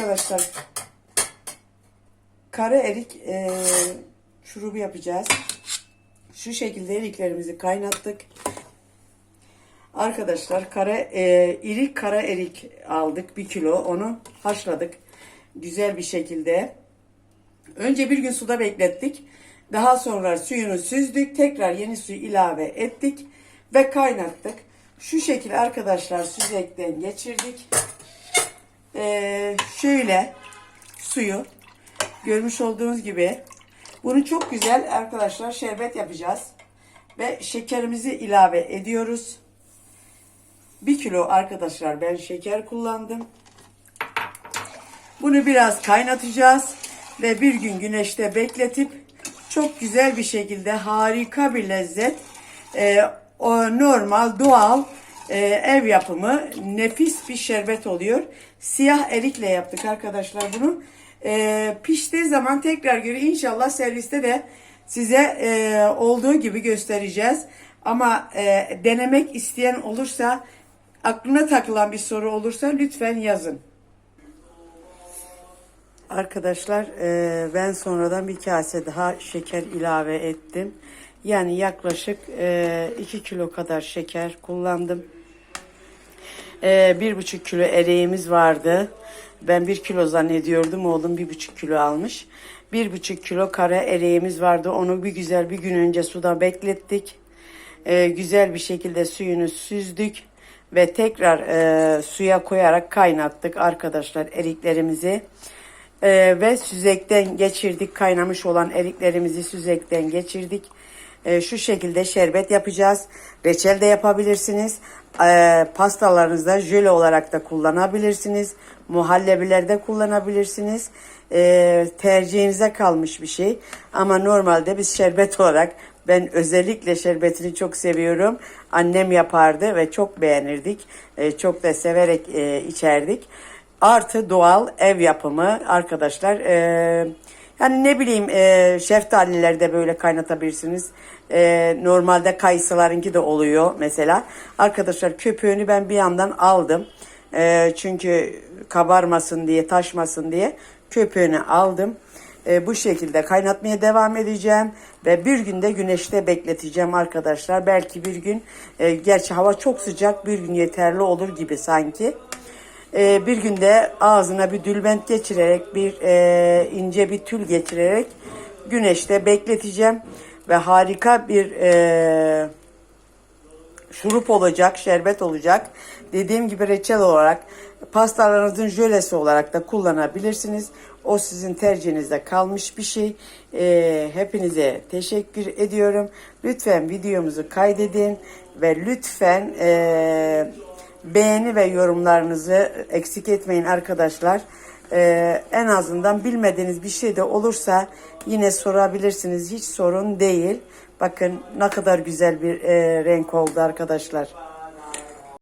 Arkadaşlar kara erik e, şurubu yapacağız. Şu şekilde eriklerimizi kaynattık. Arkadaşlar kara e, iri kara erik aldık bir kilo onu haşladık güzel bir şekilde. Önce bir gün suda beklettik. Daha sonra suyunu süzdük. Tekrar yeni suyu ilave ettik ve kaynattık. Şu şekilde arkadaşlar süzekten geçirdik. Ee, şöyle suyu görmüş olduğunuz gibi bunu çok güzel arkadaşlar şerbet yapacağız. Ve şekerimizi ilave ediyoruz. 1 kilo arkadaşlar ben şeker kullandım. Bunu biraz kaynatacağız ve bir gün güneşte bekletip çok güzel bir şekilde harika bir lezzet, e, o normal doğal e, ev yapımı nefis bir şerbet oluyor. Siyah erikle yaptık arkadaşlar bunu. E, piştiği zaman tekrar göre inşallah serviste de size e, olduğu gibi göstereceğiz. Ama e, denemek isteyen olursa aklına takılan bir soru olursa lütfen yazın. Arkadaşlar e, ben sonradan bir kase daha şeker ilave ettim. Yani yaklaşık 2 kilo kadar şeker kullandım. E, bir buçuk kilo ereğimiz vardı. Ben bir kilo zannediyordum. Oğlum bir buçuk kilo almış. Bir buçuk kilo kara ereğimiz vardı. Onu bir güzel bir gün önce suda beklettik. E, güzel bir şekilde suyunu süzdük. Ve tekrar e, suya koyarak kaynattık arkadaşlar eriklerimizi. Ee, ve süzekten geçirdik. Kaynamış olan eriklerimizi süzekten geçirdik. Ee, şu şekilde şerbet yapacağız. Reçel de yapabilirsiniz. Ee, pastalarınızda jöle olarak da kullanabilirsiniz. Muhallebilerde kullanabilirsiniz. Ee, tercihinize kalmış bir şey. Ama normalde biz şerbet olarak ben özellikle şerbetini çok seviyorum. Annem yapardı ve çok beğenirdik. Ee, çok da severek e, içerdik artı doğal ev yapımı arkadaşlar. Ee, yani ne bileyim e, şeftalileri de böyle kaynatabilirsiniz. E, normalde kayısılarınki de oluyor mesela. Arkadaşlar köpüğünü ben bir yandan aldım. E, çünkü kabarmasın diye taşmasın diye köpüğünü aldım. E, bu şekilde kaynatmaya devam edeceğim ve bir günde güneşte bekleteceğim arkadaşlar. Belki bir gün, e, gerçi hava çok sıcak, bir gün yeterli olur gibi sanki. Ee, bir günde ağzına bir dülbent geçirerek bir e, ince bir tül geçirerek güneşte bekleteceğim ve harika bir e, şurup olacak, şerbet olacak. Dediğim gibi reçel olarak pastalarınızın jölesi olarak da kullanabilirsiniz. O sizin tercihinizde kalmış bir şey. E, hepinize teşekkür ediyorum. Lütfen videomuzu kaydedin ve lütfen e, beğeni ve yorumlarınızı eksik etmeyin arkadaşlar. Ee, en azından bilmediğiniz bir şey de olursa yine sorabilirsiniz. Hiç sorun değil. Bakın ne kadar güzel bir e, renk oldu arkadaşlar.